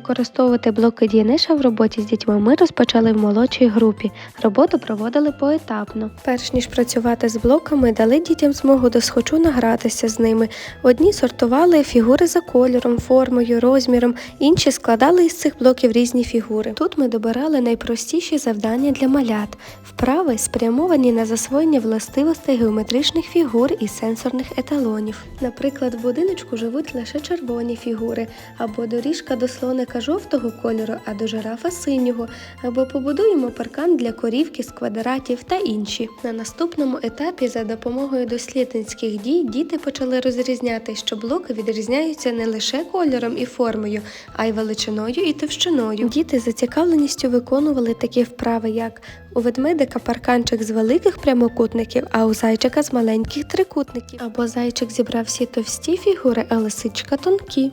Використовувати блоки Дієниша в роботі з дітьми ми розпочали в молодшій групі. Роботу проводили поетапно. Перш ніж працювати з блоками, дали дітям змогу досхочу награтися з ними. Одні сортували фігури за кольором, формою, розміром, інші складали із цих блоків різні фігури. Тут ми добирали найпростіші завдання для малят, вправи спрямовані на засвоєння властивостей геометричних фігур і сенсорних еталонів. Наприклад, в будиночку живуть лише червоні фігури, або доріжка до слоника жовтого кольору, а до жирафа синього, або побудуємо паркан для корівки з квадратів та інші. На наступному етапі за допомогою дослідницьких дій діти почали розрізняти, що блоки відрізняються не лише кольором і формою, а й величиною і товщиною. Діти з зацікавленістю виконували такі вправи, як у ведмедика парканчик з великих прямокутників, а у зайчика з маленьких трикутників. Або зайчик зібрав всі товсті фігури, а лисичка тонкі.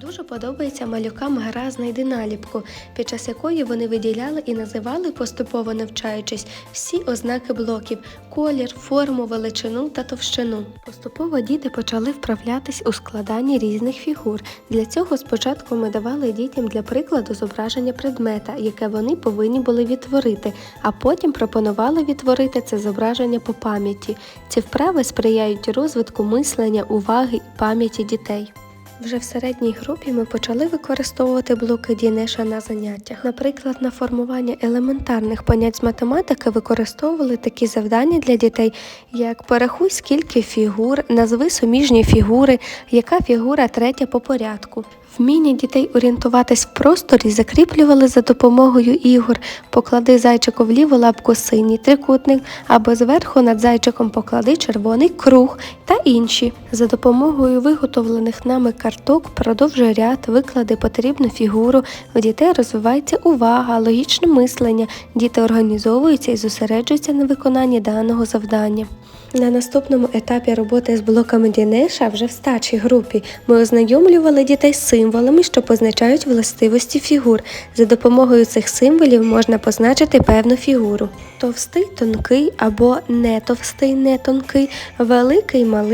Дуже подобається малюкам гра «Знайди наліпку, під час якої вони виділяли і називали, поступово навчаючись, всі ознаки блоків колір, форму, величину та товщину. Поступово діти почали вправлятись у складанні різних фігур. Для цього спочатку ми давали дітям для прикладу зображення предмета, яке вони повинні були відтворити, а потім пропонували відтворити це зображення по пам'яті. Ці вправи сприяють розвитку мислення, уваги і пам'яті дітей. Вже в середній групі ми почали використовувати блоки Дінеша на заняттях. Наприклад, на формування елементарних понять з математики використовували такі завдання для дітей, як порахуй скільки фігур, назви суміжні фігури, яка фігура третя по порядку. Вміння дітей орієнтуватись в просторі закріплювали за допомогою ігор. Поклади зайчику ліву лапку синій трикутник, або зверху над зайчиком поклади червоний круг інші. За допомогою виготовлених нами карток продовжуй ряд, виклади потрібну фігуру. У дітей розвивається увага, логічне мислення. Діти організовуються і зосереджуються на виконанні даного завдання. На наступному етапі роботи з блоками Дінеша, вже в старшій групі, ми ознайомлювали дітей з символами, що позначають властивості фігур. За допомогою цих символів можна позначити певну фігуру: товстий, тонкий або не товстий, не тонкий, великий, малий.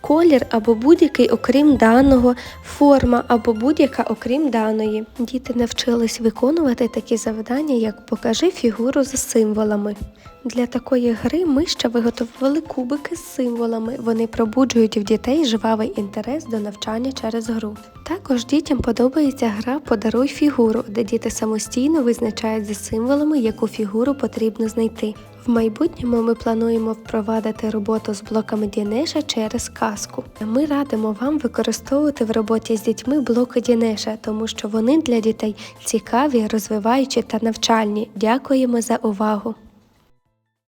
Колір або будь-який окрім даного, форма або будь-яка окрім даної. Діти навчились виконувати такі завдання, як покажи фігуру за символами. Для такої гри ми ще виготовили кубики з символами. Вони пробуджують в дітей жвавий інтерес до навчання через гру. Також дітям подобається гра Подаруй фігуру, де діти самостійно визначають за символами, яку фігуру потрібно знайти. В майбутньому ми плануємо впровадити роботу з блоками Дінеша через казку. Ми радимо вам використовувати в роботі з дітьми блоки Дінеша, тому що вони для дітей цікаві, розвиваючі та навчальні. Дякуємо за увагу!